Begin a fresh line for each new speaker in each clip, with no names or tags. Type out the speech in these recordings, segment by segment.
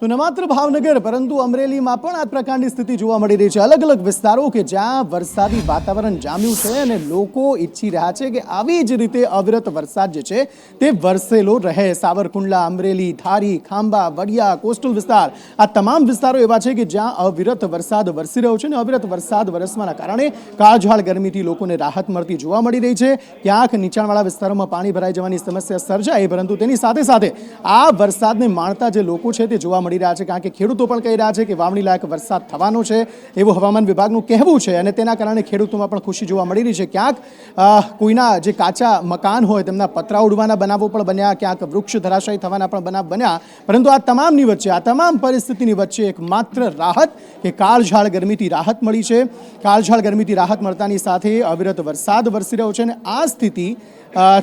તો ન માત્ર ભાવનગર, પરંતુ અમરેલીમાં પણ આ પ્રકારની સ્થિતિ જોવા મળી રહી છે. અલગ અલગ વિસ્તારો કે જ્યાં વરસાદી વાતાવરણ જામ્યું છે અને લોકો ઈચ્છી રહ્યા છે કે આવી જ રીતે અવિરત વરસાદ જે છે તે વરસેલો રહે. સાવરકુંડલા, અમરેલી, ધારી ખાંબા વડિયા, કોસ્ટલ વિસ્તાર, આ તમામ વિસ્તારો એવા છે કે જ્યાં અવિરત વરસાદ વરસી રહ્યો છે અને અવિરત વરસાદ વરસવાના કારણે કાળઝાળ ગરમીથી લોકોને રાહત મળતી જોવા મળી રહી છે. ક્યાંક નીચાણવાળા વિસ્તારોમાં પાણી ભરાઈ જવાની સમસ્યા સર્જાય, પરંતુ તેની સાથે સાથે આ વરસાદને માણતા જે લોકો છે તે જોવા મળી રહ્યા છે કારણ કે ખેડૂતો પણ કહી રહ્યા છે કે વાવણી લાયક વરસાદ થવાનો છે. એવું હવામાન વિભાગનું કહેવું છે અને તેના કારણે ખેડૂતોમાં પણ ખુશી જોવા મળી રહી છે. ક્યાંક કોઈના જે કાચા મકાન હોય તેમના પતરા ઉડવાના બનાવો પણ બન્યા, ક્યાંક વૃક્ષ ધરાશાયી થવાના પણ બનાવ બન્યા. પરંતુ આ તમામની વચ્ચે, આ તમામ પરિસ્થિતિની વચ્ચે એક માત્ર રાહત કે કાળઝાળ ગરમીથી રાહત મળી છે. કાળઝાળ ગરમીથી રાહત મળતાની સાથે અવિરત વરસાદ વરસી રહ્યો છે અને આ સ્થિતિ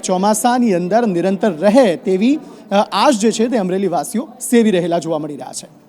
ચોમાસાની અંદર નિરંતર રહે તેવી આશ જે છે તે અમરેલી વાસીઓ સેવી રહેલા જોવા મળી રહ્યા છે.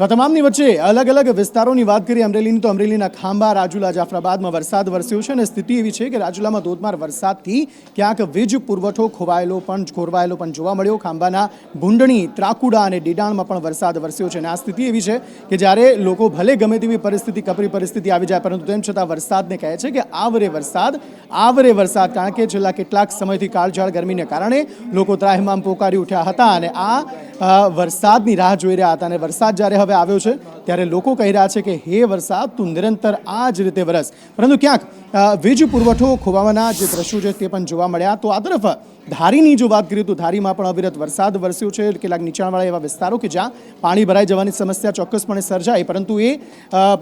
આ તમામની વચ્ચે અલગ અલગ વિસ્તારોની વાત કરીએ, અમરેલીની તો અમરેલીના ખાંભા, રાજુલા, જાફરાબાદમાં વરસાદ વરસ્યો છે અને સ્થિતિ એવી છે કે રાજુલામાં ધોધમાર વરસાદથી ક્યાંક વીજ પુરવઠો ખોવાયેલો પણ, ખોરવાયેલો પણ જોવા મળ્યો. ખાંભાના ભૂંડણી, ત્રાકુડા અને ડીડાણમાં પણ વરસાદ વરસ્યો છે અને આ સ્થિતિ એવી છે કે જ્યારે લોકો ભલે ગમે તેવી પરિસ્થિતિ, કપરી પરિસ્થિતિ આવી જાય, પરંતુ તેમ છતાં વરસાદને કહે છે કે આવરે વરસાદ આવરે વરસાદ, કારણ કે છેલ્લા કેટલાક સમયથી કાળઝાળ ગરમીને કારણે લોકો ત્રાહિમામ પોકારી ઉઠ્યા હતા અને આ વરસાદની રાહ જોઈ રહ્યા હતા અને વરસાદ જ્યારે હવે આવ્યો છે. ત્યારે લોકો કહી રહ્યા છે કે, હે વરસાદ, તું નિરંતર આ જ રીતે વરસ. પરંતુ ક્યાંક વીજ પુરવઠો ખોવાવાના જે દ્રશ્યો છે તે પણ જોવા મળ્યા. તો આ તરફ ધારીની જો વાત કરીએ તો ધારીમાં પણ અવિરત વરસાદ વરસ્યો છે. કેટલાક નીચાણવાળા એવા વિસ્તારો કે જ્યાં પાણી ભરાઈ જવાની સમસ્યા ચોક્કસપણે સર્જાય પરંતુ એ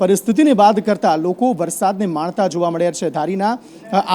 પરિસ્થિતિને બાદ કરતાં લોકો વરસાદને માણતા જોવા મળ્યા છે. ધારીના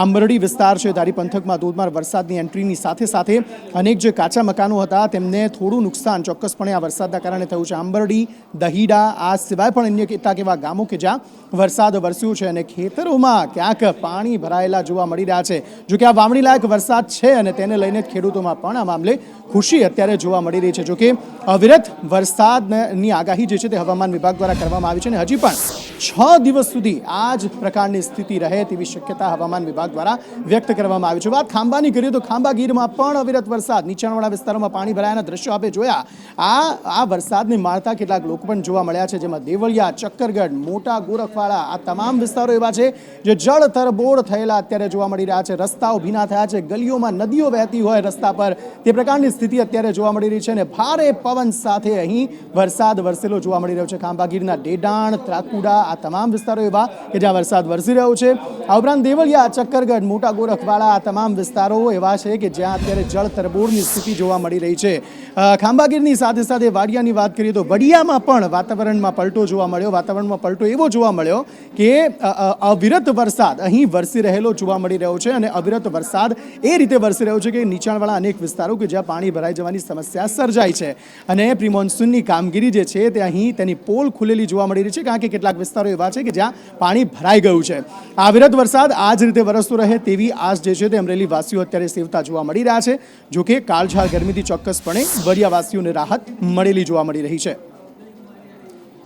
આંબરડી વિસ્તાર છે. ધારી પંથકમાં ધોધમાર વરસાદની એન્ટ્રીની સાથે સાથે અનેક જે કાચા મકાનો હતા, તેમને થોડું નુકસાન ચોક્કસપણે આ વરસાદના કારણે થયું છે. આંબરડી, દહીડા, આ સિવાય પણ અન્ય કેટલાક એવા ગામો કે જ્યાં વરસાદ વરસ્યો છે અને ખેતરોમાં ક્યાંક પાણી ભરાયેલા જોવા મળી રહ્યા છે. જોકે આ વાવણી લાયક વરસાદ છે અને તેને લઈને ખેડૂતોમાં પણ આ મામલે ખુશી અત્યારે જોવા મળી રહી છે. જોકે અવિરત વરસાદની આગાહી જે છે તે હવામાન વિભાગ દ્વારા કરવામાં આવી છે અને હજી પણ છ દિવસ સુધી આ જ પ્રકારની સ્થિતિ રહે તેવી શક્યતા હવામાન વિભાગ દ્વારા વ્યક્ત કરવામાં આવી છે. વાત ખાંબાની કરીએ તો ખાંબા ગીરમાં પણ અવિરત વરસાદ. નીચાણવાળા વિસ્તારોમાં પાણી ભરાયાના દ્રશ્યો આપણે જોયા. આ આ વરસાદને માણતા કેટલાક લોકો પણ જોવા મળ્યા છે. જેમાં દેવળિયા, ચક્કરગઢ, મોટા ગોરખવાળા આ તમામ વિસ્તારો એવા છે જે જળ તરબોળ થયેલા અત્યારે જોવા મળી રહ્યા છે. રસ્તાઓ ભીના થયા છે. ગલીઓમાં નદીઓ વહેતી હોય રસ્તા પર. તે પ્રકારની સ્થિતિ અત્યારે જોવા મળી રહી છે અને ભારે પવન સાથે અહીં વરસાદ વરસેલો જોવા મળી રહ્યો છે. ખાંભાગીરના ડેડાણ, ત્રાકુડા આ તમામ વિસ્તારો એવા કે જ્યાં વરસાદ વરસી રહ્યો છે. આ ઉપરાંત દેવળિયા ચક્કરગઢ મોટા ગોરખવાડા આ તમામ વિસ્તારો એવા છે કે જ્યાં અત્યારે જળ તરબોળની સ્થિતિ જોવા મળી રહી છે. અ, ખાંભાગીરની સાથે સાથે વાડિયાની વાત કરીએ તો વડિયામાં પણ વાતાવરણમાં પલટો જોવા મળ્યો. વાતાવરણમાં પલટો એવો જોવા મળ્યો કે અવિરત વરસાદ અહીં વરસી રહેલો જોવા મળી રહ્યો છે અને અવિરત વરસાદ એ રીતે વરસી રહ્યો છે કે નીચાણવાળા અનેક વિસ્તારો કે જ્યાં પાણી ભરાઈ જવાની સમસ્યા સર્જાય છે. અને પ્રિમોન્સૂનની કામગીરી જે છે તે અહીં તેની પોલ ખુલેલી જોવા મળી રહી છે. કારણ કે કેટલાક વિસ્તારો એવા છે કે જ્યાં પાણી ભરાઈ ગયું છે. આ અવિરત વરસાદ આ જ રીતે વરસતો રહે તેવી આશ જે છે તે અમરેલી વાસીઓ અત્યારે સેવતા જોવા મળી રહ્યા છે. જોકે કાળઝાળ ગરમીથી ચોક્કસપણે વરિયાવાસીઓને રાહત મળેલી જોવા મળી રહી છે.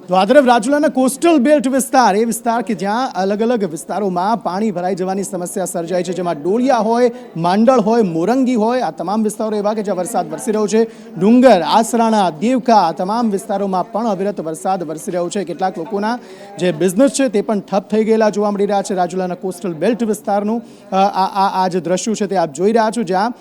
તો આ રાજુલાના કોસ્ટલ બેલ્ટ વિસ્તાર, એ વિસ્તાર કે જ્યાં અલગ અલગ વિસ્તારોમાં પાણી ભરાઈ જવાની સમસ્યા સર્જાય છે, જેમાં ડોળિયા હોય, માંડળ હોય, મોરંગી હોય, આ તમામ વિસ્તારો એવા કે જ્યાં વરસાદ વરસી રહ્યો છે. ડુંગર, આસરાણા, દેવકા, આ તમામ વિસ્તારોમાં પણ અવિરત વરસાદ વરસી રહ્યો છે. કેટલાક લોકોના જે બિઝનેસ છે તે પણ ઠપ થઈ ગયેલા જોવા મળી રહ્યા છે રાજુલાના કોસ્ટલ બેલ્ટ વિસ્તારનું. આ આ જે દ્રશ્યો છે તે આપ જોઈ રહ્યા છો, જ્યાં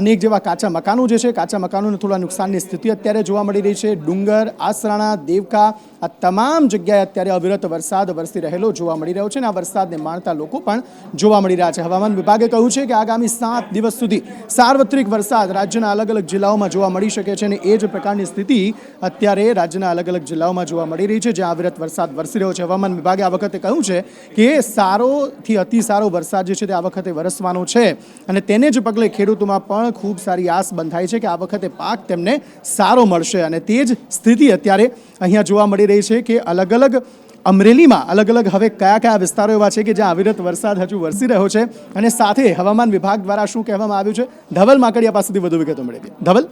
અનેક જેવા કાચા મકાનો જે છે, કાચા મકાનોને થોડા નુકસાનની સ્થિતિ અત્યારે જોવા મળી રહી છે. ડુંગર, આસરાણા, દેવકા આ તમામ જગ્યાએ અત્યારે અવિરત વરસાદ વરસી રહેલો જોવા મળી રહ્યો છે અને આ વરસાદને માણતા લોકો પણ જોવા મળી રહ્યા છે. હવામાન વિભાગે કહ્યું છે કે આગામી સાત દિવસ સુધી સાર્વત્રિક વરસાદ રાજ્યના અલગ અલગ જિલ્લાઓમાં જોવા મળી શકે છે અને એ જ પ્રકારની સ્થિતિ અત્યારે રાજ્યના અલગ અલગ જિલ્લાઓમાં જોવા મળી રહી છે, જ્યાં અવિરત વરસાદ વરસી રહ્યો છે. હવામાન વિભાગે આ વખતે કહ્યું છે કે સારોથી અતિ સારો વરસાદ જે છે તે આ વખતે વરસવાનો છે અને તેને જ પગલે ખેડૂતોમાં પણ ખૂબ સારી આસ બંધાય છે કે આ વખતે પાક તેમને સારો મળશે અને તે જ સ્થિતિ અત્યારે અહીંયા જોવા મળી રહી છે કે અલગ અલગ અમરેલીમાં અલગ અલગ હવે કયા કયા વિસ્તારો એવા છે કે જ્યાં અવિરત વરસાદ હજુ વરસી રહ્યો છે? અને સાથે હવામાન વિભાગ દ્વારા શું કહેવામાં આવ્યું છે? ધવલ માકડિયા પાસેથી વધુ વિગતો મળી હતી ધવલ?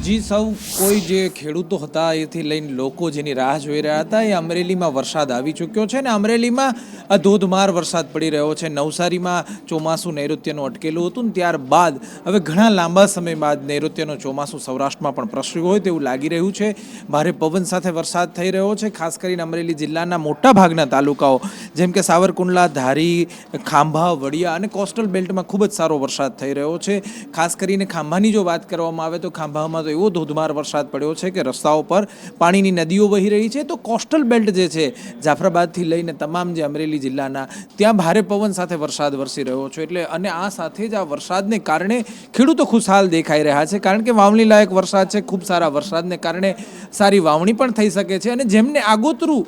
જી સૌ કોઈ જે ખેડૂતો હતા, એથી લઈને લોકો જેની રાહ જોઈ રહ્યા હતા, એ અમરેલીમાં વરસાદ આવી ચૂક્યો છે ને અમરેલીમાં ધોધમાર વરસાદ પડી રહ્યો છે. નવસારીમાં ચોમાસું નૈઋત્યનું અટકેલું હતું ને ત્યારબાદ હવે ઘણા લાંબા સમય બાદ નૈઋત્યનું ચોમાસું સૌરાષ્ટ્રમાં પણ પ્રસર્યું હોય તેવું લાગી રહ્યું છે. ભારે પવન સાથે વરસાદ થઈ રહ્યો છે, ખાસ કરીને અમરેલી જિલ્લાના મોટા ભાગના તાલુકાઓ, જેમ કે સાવરકુંડલા, ધારી, ખાંભા, વડિયા અને કોસ્ટલ બેલ્ટમાં ખૂબ જ સારો વરસાદ થઈ રહ્યો છે. ખાસ કરીને ખાંભાની જો વાત કરવામાં આવે તો ખાંભામાં તો એવો ધોધમાર વરસાદ પડ્યો છે કે રસ્તાઓ પર પાણીની નદીઓ વહી રહી છે. તો કોસ્ટલ બેલ્ટ જે છે, જાફરાબાદથી લઈને તમામ જે અમરેલી જિલ્લાના, ત્યાં ભારે પવન સાથે વરસાદ વરસી રહ્યો છે. એટલે અને આ સાથે જ આ વરસાદને કારણે ખેડૂતો ખુશહાલ દેખાઈ રહ્યા છે. કારણ કે વાવણી લાયક વરસાદ છે, ખૂબ સારા વરસાદને કારણે સારી વાવણી પણ થઈ શકે છે. અને જેમને આગોતરું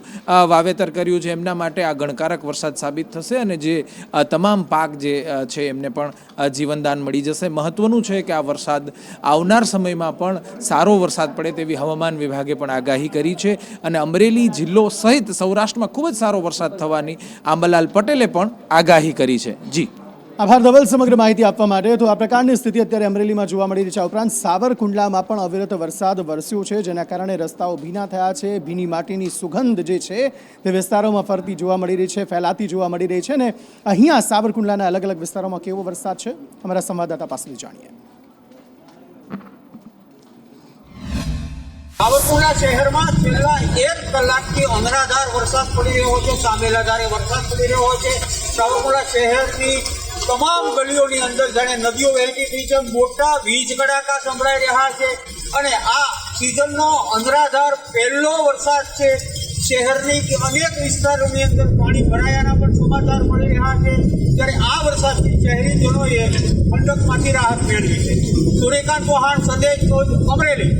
વાવેતર કર્યું છે, એમના માટે આ ગણકારક વરસાદ સાબિત થશે અને જે તમામ પાક જે છે, એમને પણ જીવનદાન મળી જશે. મહત્વનું છે કે આ વરસાદ આવનાર સમયમાં પણ સારો વરસાદ પડે તેવી હવામાન વિભાગે પણ આગાહી કરી છે. અને અમરેલી જિલ્લો સહિત સૌરાષ્ટ્રમાં ખૂબ જ સારો વરસાદ થવાની આંબલાલ પટેલે પણ આગાહી કરી છે. જી.
આભાર ધવલ સમગ્ર માહિતી આપવા માટે. તો આ પ્રકારની સ્થિતિ અત્યારે અમરેલીમાં જોવા મળી રહી છે. ઉપરાંત સાવરકુંડલામાં પણ અવિરત વરસાદ વરસ્યો છે, જેના કારણે રસ્તાઓ ભીના થયા છે. ભીની માટીની સુગંધ જે છે તે વિસ્તારોમાં ફરતી જોવા મળી રહી છે, ફેલાતી જોવા મળી રહી છે. ને અહીંયા સાવરકુંડલાના અલગ અલગ વિસ્તારોમાં કેવો વરસાદ છે? અમારા સંવાદદાતા પાસેથી જાણીએ.
સાવરકુંડલા શહેરમાં છેલ્લા એક કલાકથી અનરાધાર વરસાદ પડી રહ્યો છે સામેલા ધારે વરસાદ પડી રહ્યો છે. સાવરકુંડલા શહેરની તમામ ગલીઓની અંદર જાણે નદીઓ વહેતી થઈ છે, મોટા વીજ કડાકા સંભળાઈ રહ્યા છે અને આ સિઝનનો અનરાધાર પહેલો વરસાદ છે. શહેરની અનેક વિસ્તારોની અંદર પાણી ભરાયાના પણ સમાચાર મળી રહ્યા છે. ત્યારે આ વરસાદથી શહેરીજનોએ ઠંડકમાંથી રાહત મેળવી છે. સૂર્યકાંત ચૌહાણ, સંદેશ અમરેલી.